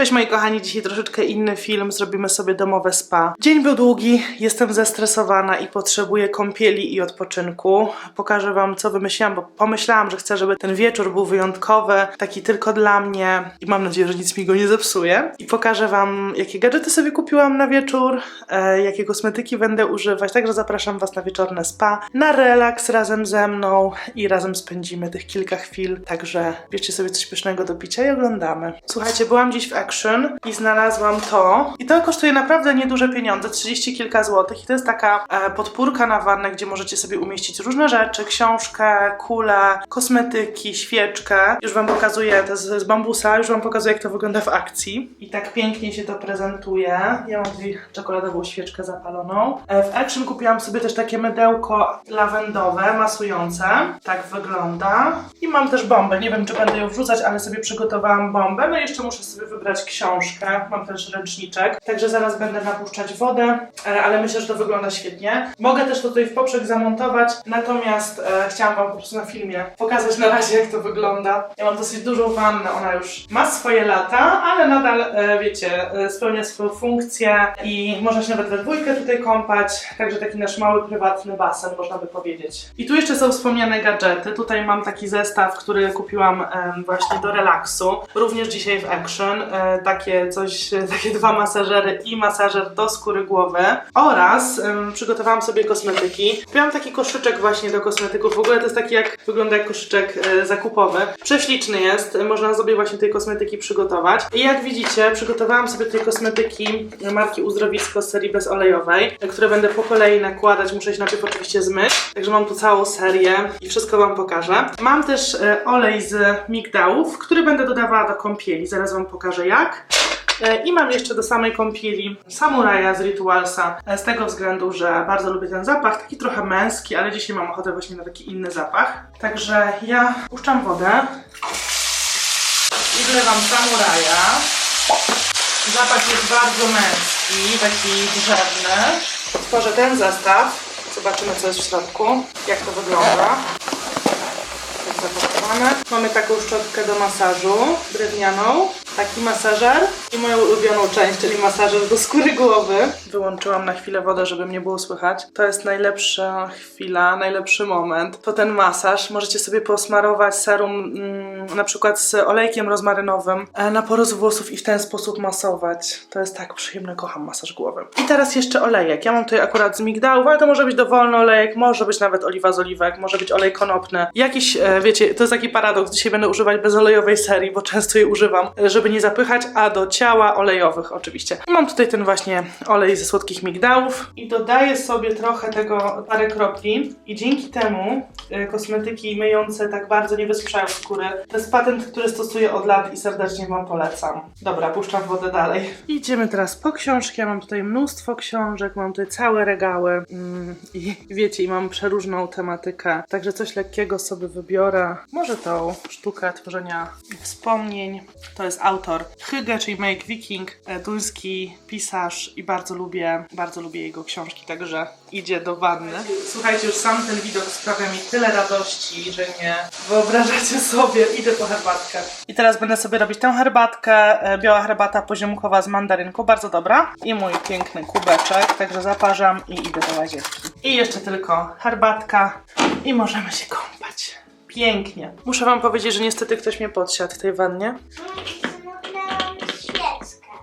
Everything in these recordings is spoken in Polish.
Cześć moi kochani, dzisiaj troszeczkę inny film, zrobimy sobie domowe spa. Dzień był długi, jestem zestresowana i potrzebuję kąpieli i odpoczynku. Pokażę wam co wymyśliłam, bo pomyślałam, że chcę, żeby ten wieczór był wyjątkowy, taki tylko dla mnie i mam nadzieję, że nic mi go nie zepsuje. I pokażę wam jakie gadżety sobie kupiłam na wieczór, e, jakie kosmetyki będę używać, także zapraszam was na wieczorne spa, na relaks razem ze mną i razem spędzimy tych kilka chwil, także bierzcie sobie coś pysznego do picia i oglądamy. Słuchajcie, byłam dziś w I znalazłam to i to kosztuje naprawdę nieduże pieniądze, 30 kilka złotych i to jest taka e, podpórka na wannę, gdzie możecie sobie umieścić różne rzeczy, książkę, kulę, kosmetyki, świeczkę. Już wam pokazuję, to jest z bambusa, już wam pokazuję jak to wygląda w akcji. I tak pięknie się to prezentuje. Ja mam tutaj czekoladową świeczkę zapaloną. E, w Action kupiłam sobie też takie mydełko lawendowe, masujące. Tak wygląda. I mam też bombę, nie wiem czy będę ją wrzucać, ale sobie przygotowałam bombę. No i jeszcze muszę sobie wybrać książkę, mam też ręczniczek. Także zaraz będę napuszczać wodę, e, ale myślę, że to wygląda świetnie. Mogę też to tutaj w poprzek zamontować, natomiast e, chciałam wam po prostu na filmie pokazać na razie jak to wygląda. Ja mam dosyć dużą wannę, ona już ma swoje lata, ale nadal, e, wiecie, e, spełnia swoją funkcję i można się nawet we dwójkę tutaj kąpać, także taki nasz mały, prywatny basen, można by powiedzieć. I tu jeszcze są wspomniane gadżety. Tutaj mam taki zestaw, który kupiłam em, właśnie do relaksu, również dzisiaj w Action. E, takie coś, takie dwa masażery i masażer do skóry głowy. Oraz em, przygotowałam sobie kosmetyki. Kupiłam taki koszyczek właśnie do kosmetyków. W ogóle to jest taki jak, wygląda jak koszyczek e, zakupowy. Prześliczny jest, można sobie właśnie tej kosmetyki przygotować. I jak widzicie, przygotowałam sobie tej kosmetyki marki Uzdrowisko z serii bezolejowej, które będę po kolei nakładać. Muszę się najpierw oczywiście zmyć. Także mam tu całą serię i wszystko wam pokażę. Mam też e, olej z migdałów, który będę dodawała do kąpieli. Zaraz wam pokażę jak. E, I mam jeszcze do samej kąpieli samuraja z Ritualsa, e, z tego względu, że bardzo lubię ten zapach, taki trochę męski, ale dzisiaj mam ochotę właśnie na taki inny zapach. Także ja puszczam wodę i wlewam samuraja. Zapach jest bardzo męski, taki drzewny. Otworzę ten zestaw, zobaczymy co jest w środku, jak to wygląda. Tak zapakowane. Mamy taką szczotkę do masażu, drewnianą, taki masażer i moją ulubioną część, czyli masażer do skóry głowy. Wyłączyłam na chwilę wodę, żeby mnie było słychać. To jest najlepsza chwila, najlepszy moment. To ten masaż. Możecie sobie posmarować serum mm, na przykład z olejkiem rozmarynowym e, na porost włosów i w ten sposób masować. To jest tak przyjemne, kocham masaż głowy. I teraz jeszcze olejek. Ja mam tutaj akurat z migdałów, ale to może być dowolny olejek, może być nawet oliwa z oliwek, może być olej konopny. Jakiś, e, wiecie, to jest taki paradoks. Dzisiaj będę używać bezolejowej serii, bo często jej używam, e, żeby nie zapychać, a do ciała olejowych oczywiście. Mam tutaj ten właśnie olej ze słodkich migdałów i dodaję sobie trochę tego, parę kropli i dzięki temu e, kosmetyki myjące tak bardzo nie wysuszają skóry. To jest patent, który stosuję od lat i serdecznie Wam polecam. Dobra, puszczam wodę dalej. Idziemy teraz po książki. Ja mam tutaj mnóstwo książek, mam tutaj całe regały mm, i wiecie, i mam przeróżną tematykę. Także coś lekkiego sobie wybiorę. Może tą sztukę tworzenia wspomnień. To jest autor Hygge, czyli Make Viking, e, duński pisarz i bardzo lubię, bardzo lubię jego książki, także idzie do wanny. Słuchajcie, już sam ten widok sprawia mi tyle radości, że nie wyobrażacie sobie. Idę po herbatkę. I teraz będę sobie robić tę herbatkę, e, biała herbata poziomkowa z mandarynką, bardzo dobra. I mój piękny kubeczek, także zaparzam i idę do łazienki. I jeszcze tylko herbatka i możemy się kąpać. Pięknie. Muszę wam powiedzieć, że niestety ktoś mnie podsiadł w tej wannie.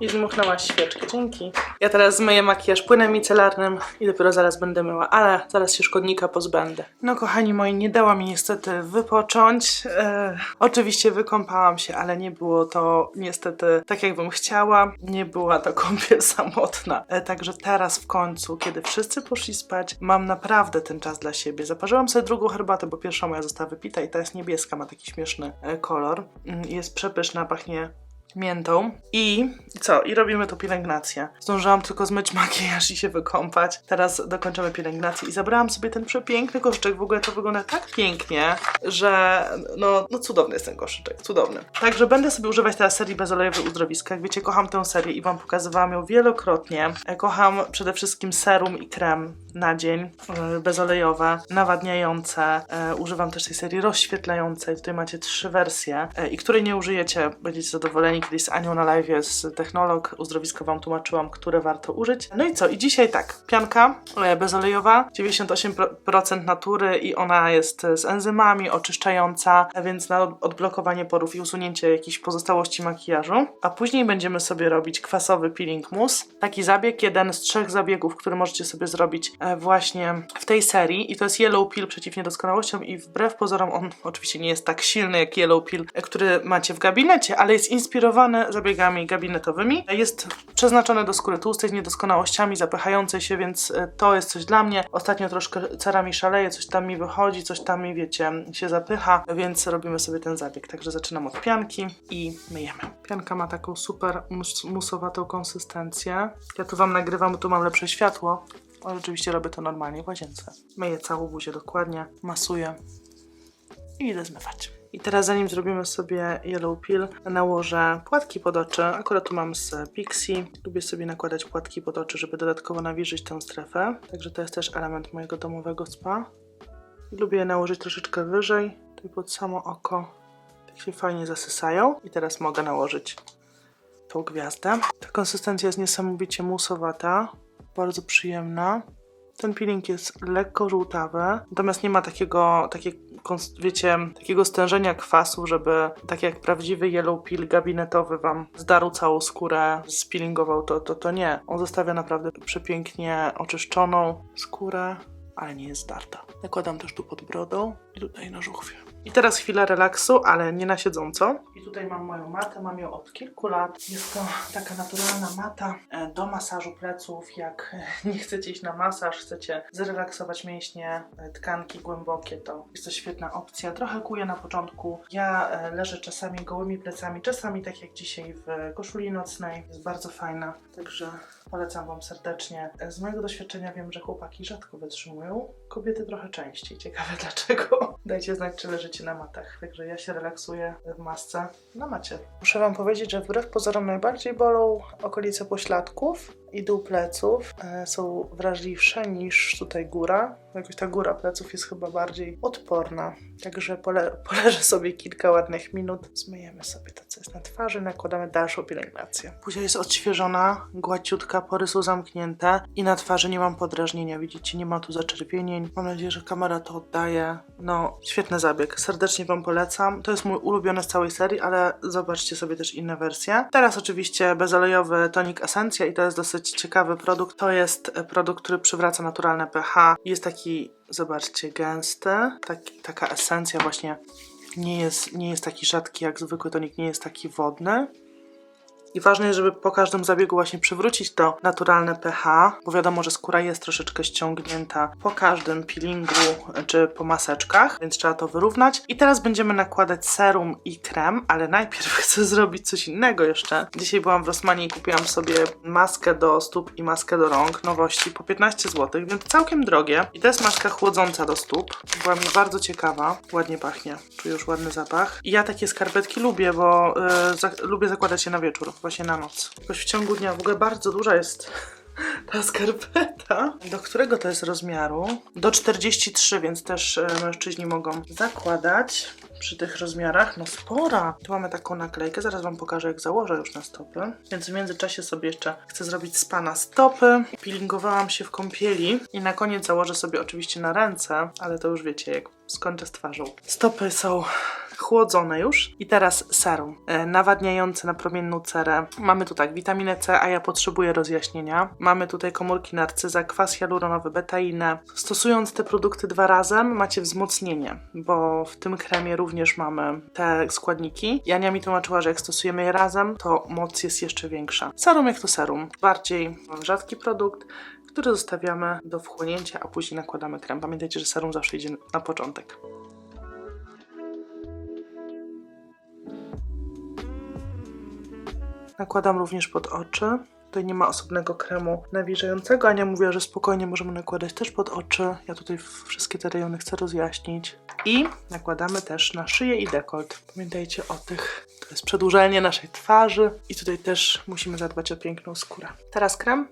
I zmuchnęłaś świeczkę, dzięki. Ja teraz zmyję makijaż płynem micelarnym i dopiero zaraz będę myła, ale zaraz się szkodnika pozbędę. No kochani moi, nie dała mi niestety wypocząć. E, oczywiście wykąpałam się, ale nie było to niestety tak jakbym chciała. Nie była to kąpiel samotna. E, także teraz w końcu, kiedy wszyscy poszli spać, mam naprawdę ten czas dla siebie. Zaparzyłam sobie drugą herbatę, bo pierwsza moja została wypita i ta jest niebieska, ma taki śmieszny e, kolor. Mm, Jest przepyszna, pachnie miętą. I co? I robimy tu pielęgnację. Zdążyłam tylko zmyć makijaż i się wykąpać. Teraz dokończymy pielęgnację i zabrałam sobie ten przepiękny koszyczek. W ogóle to wygląda tak pięknie, że no, no cudowny jest ten koszyczek, cudowny. Także będę sobie używać teraz serii bezolejowej uzdrowiska. Jak wiecie, kocham tę serię i wam pokazywałam ją wielokrotnie. E, Kocham przede wszystkim serum i krem na dzień, e, bezolejowe, nawadniające. E, Używam też tej serii rozświetlającej. Tutaj macie trzy wersje i której nie użyjecie, będziecie zadowoleni, kiedyś z Anią na live z Technolog, uzdrowisko Wam tłumaczyłam, które warto użyć. No i co? I dzisiaj tak, pianka e, bezolejowa, 98% natury i ona jest z enzymami, oczyszczająca, więc na odblokowanie porów i usunięcie jakichś pozostałości makijażu. A później będziemy sobie robić kwasowy peeling mousse. Taki zabieg, jeden z trzech zabiegów, który możecie sobie zrobić e, właśnie w tej serii i to jest Yellow Peel przeciw niedoskonałościom i wbrew pozorom on oczywiście nie jest tak silny jak Yellow Peel, e, który macie w gabinecie, ale jest inspirowany zabiegami gabinetowymi. Jest przeznaczony do skóry tłustej z niedoskonałościami, zapychającej się, więc e, to jest coś dla mnie. Ostatnio troszkę cera mi szaleje, coś tam mi wychodzi, coś tam mi, wiecie, się zapycha, więc robimy sobie ten zabieg. Także zaczynam od pianki i myjemy. Pianka ma taką super mus musowatą konsystencję. Ja tu Wam nagrywam, bo tu mam lepsze światło, ale oczywiście robię to normalnie w łazience. Myję całą buzię dokładnie, masuję i idę zmywać. I teraz zanim zrobimy sobie Yellow Peel, nałożę płatki pod oczy. Akurat tu mam z Pixie. Lubię sobie nakładać płatki pod oczy, żeby dodatkowo nawilżyć tę strefę. Także to jest też element mojego domowego spa. Lubię je nałożyć troszeczkę wyżej, tutaj pod samo oko. Tak się fajnie zasysają. I teraz mogę nałożyć tą gwiazdę. Ta konsystencja jest niesamowicie musowata, bardzo przyjemna. Ten peeling jest lekko żółtawy, natomiast nie ma takiego, takie, kons- wiecie, takiego stężenia kwasu, żeby tak jak prawdziwy yellow peel gabinetowy wam zdarł całą skórę, speelingował to, to, to nie. On zostawia naprawdę przepięknie oczyszczoną skórę, ale nie jest zdarta. Nakładam też tu pod brodą i tutaj na żuchwie. I teraz chwila relaksu, ale nie na siedząco. I tutaj mam moją matę, mam ją od kilku lat. Jest to taka naturalna mata e, do masażu pleców. Jak e, nie chcecie iść na masaż, chcecie zrelaksować mięśnie, e, tkanki głębokie, to jest to świetna opcja. Trochę kuję na początku. Ja leżę czasami gołymi plecami, czasami tak jak dzisiaj w koszuli nocnej. Jest bardzo fajna, także polecam Wam serdecznie. Z mojego doświadczenia wiem, że chłopaki rzadko wytrzymują, kobiety trochę częściej. Ciekawe dlaczego. Dajcie znać, czy leżycie na matach. Także ja się relaksuję w masce na macie. Muszę Wam powiedzieć, że wbrew pozorom najbardziej bolą okolice pośladków i dół pleców. E, są wrażliwsze niż tutaj góra. Jakoś ta góra pleców jest chyba bardziej odporna. Także pole poleżę sobie kilka ładnych minut. Zmyjemy sobie to, co jest na twarzy, nakładamy dalszą pielęgnację. Buzia jest odświeżona, gładziutka, pory są zamknięte i na twarzy nie mam podrażnienia. Widzicie, nie ma tu zaczerwienień. Mam nadzieję, że kamera to oddaje. No, świetny zabieg. Serdecznie Wam polecam. To jest mój ulubiony z całej serii, ale zobaczcie sobie też inne wersje. Teraz oczywiście bezolejowy tonik esencja i to jest dosyć ciekawy produkt. To jest e, produkt, który przywraca naturalne pH. Jest taki, zobaczcie, gęsty. Taki, taka esencja właśnie nie jest, nie jest taki rzadki jak zwykły tonik, nie jest taki wodny. I ważne jest, żeby po każdym zabiegu właśnie przywrócić to naturalne pH, bo wiadomo, że skóra jest troszeczkę ściągnięta po każdym peelingu czy po maseczkach, więc trzeba to wyrównać. I teraz będziemy nakładać serum i krem, ale najpierw chcę zrobić coś innego jeszcze. Dzisiaj byłam w Rossmanie i kupiłam sobie maskę do stóp i maskę do rąk, nowości po 15 zł, więc całkiem drogie. I to jest maska chłodząca do stóp. Była mi bardzo ciekawa, ładnie pachnie, czuję już ładny zapach. I ja takie skarpetki lubię, bo yy, za lubię zakładać je na wieczór, właśnie na noc. Jakoś w ciągu dnia, w ogóle bardzo duża jest ta skarpeta. Do którego to jest rozmiaru? Do 43, więc też e, mężczyźni mogą zakładać przy tych rozmiarach. No spora. Tu mamy taką naklejkę, zaraz wam pokażę jak założę już na stopy. Więc w międzyczasie sobie jeszcze chcę zrobić spa na stopy. Peelingowałam się w kąpieli i na koniec założę sobie oczywiście na ręce, ale to już wiecie jak skończę z twarzą. Stopy są chłodzone już. I teraz serum e, nawadniające na promienną cerę. Mamy tu tak witaminę C, a ja potrzebuję rozjaśnienia. Mamy tutaj komórki narcyza, kwas hialuronowy, betainę. Stosując te produkty dwa razem macie wzmocnienie, bo w tym kremie również mamy te składniki. I Ania mi tłumaczyła, że jak stosujemy je razem, to moc jest jeszcze większa. Serum jak to serum. Bardziej rzadki produkt, który zostawiamy do wchłonięcia, a później nakładamy krem. Pamiętajcie, że serum zawsze idzie na początek. Nakładam również pod oczy. Tutaj nie ma osobnego kremu nawilżającego. Ania mówiła, że spokojnie możemy nakładać też pod oczy. Ja tutaj wszystkie te rejony chcę rozjaśnić. I nakładamy też na szyję i dekolt. Pamiętajcie o tych. To jest przedłużenie naszej twarzy. I tutaj też musimy zadbać o piękną skórę. Teraz krem.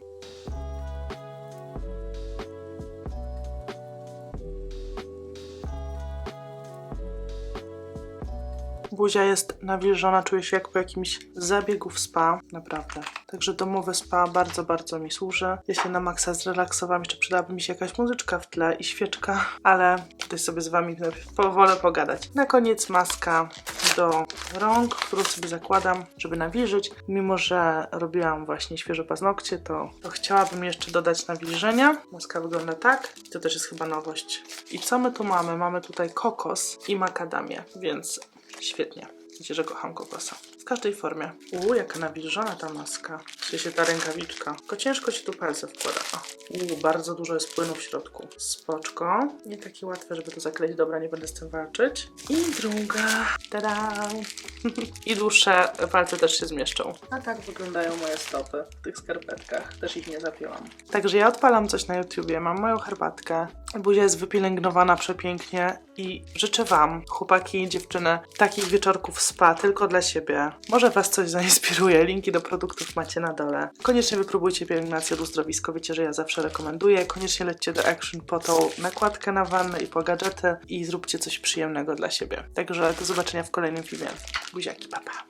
Buzia jest nawilżona, czuję się jak po jakimś zabiegu w spa, naprawdę. Także domowe spa bardzo, bardzo mi służy. Ja się na maksa zrelaksowałam, jeszcze przydałaby mi się jakaś muzyczka w tle i świeczka, ale tutaj sobie z wami powolę pogadać. Na koniec maska do rąk, którą sobie zakładam, żeby nawilżyć. Mimo, że robiłam właśnie świeże paznokcie, to, to chciałabym jeszcze dodać nawilżenia. Maska wygląda tak. To też jest chyba nowość. I co my tu mamy? Mamy tutaj kokos i makadamię, więc świetnie. Wiecie, że kocham kokosa. W każdej formie. Uuu, jaka nawilżona ta maska. Czy się ta rękawiczka. Tylko ciężko się tu palce wkłada. O. Uuu, bardzo dużo jest płynu w środku. Spoczko. Nie takie łatwe, żeby to zakleić. Dobra, nie będę z tym walczyć. I druga. Tada! I dłuższe palce też się zmieszczą. A tak wyglądają moje stopy w tych skarpetkach. Też ich nie zapięłam. Także ja odpalam coś na YouTubie, mam moją herbatkę. Buzia jest wypielęgnowana przepięknie i życzę Wam, chłopaki i dziewczyny, takich wieczorków spa tylko dla siebie. Może Was coś zainspiruje, linki do produktów macie na dole. Koniecznie wypróbujcie pielęgnację uzdrowisko, wiecie, że ja zawsze rekomenduję. Koniecznie lećcie do Action po tą nakładkę na wannę i po gadżety i zróbcie coś przyjemnego dla siebie. Także do zobaczenia w kolejnym filmie. Buziaki, papa.